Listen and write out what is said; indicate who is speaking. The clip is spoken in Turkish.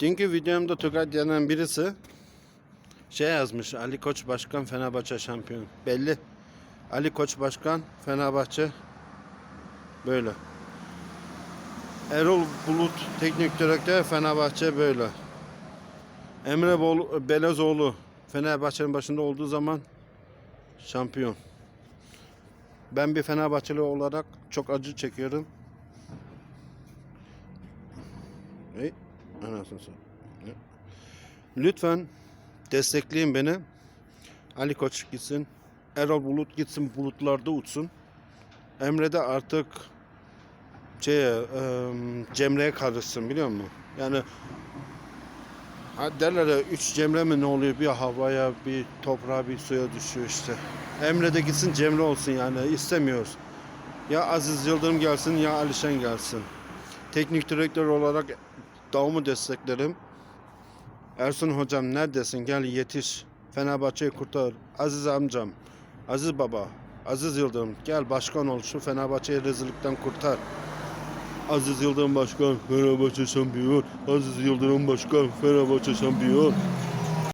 Speaker 1: Dünkü videomda Tugay denen birisi şey yazmış. Ali Koç Başkan Fenerbahçe şampiyon. Belli. Ali Koç Başkan Fenerbahçe böyle. Erol Bulut Teknik Direktör Fenerbahçe böyle. Emre Bol Belezoğlu Fenerbahçe'nin başında olduğu zaman şampiyon. Ben bir Fenerbahçeli olarak çok acı çekiyorum. Hey, anasını. Lütfen destekleyin beni. Ali Koç gitsin. Erol Bulut gitsin bulutlarda uçsun. Emre de artık şeye, e, Cemre'ye karışsın biliyor musun? Yani derler ya üç Cemre mi ne oluyor? Bir havaya, bir toprağa, bir suya düşüyor işte. Emre de gitsin Cemre olsun yani istemiyoruz. Ya Aziz Yıldırım gelsin ya Alişen gelsin. Teknik direktör olarak davamı desteklerim. Ersun hocam neredesin? Gel yetiş. Fenerbahçe'yi kurtar. Aziz amcam, Aziz baba, Aziz Yıldırım gel başkan ol. Şu Fenerbahçe'yi rezillikten kurtar. Aziz Yıldırım başkan, Fenerbahçe şampiyon. Aziz Yıldırım başkan, Fenerbahçe şampiyon.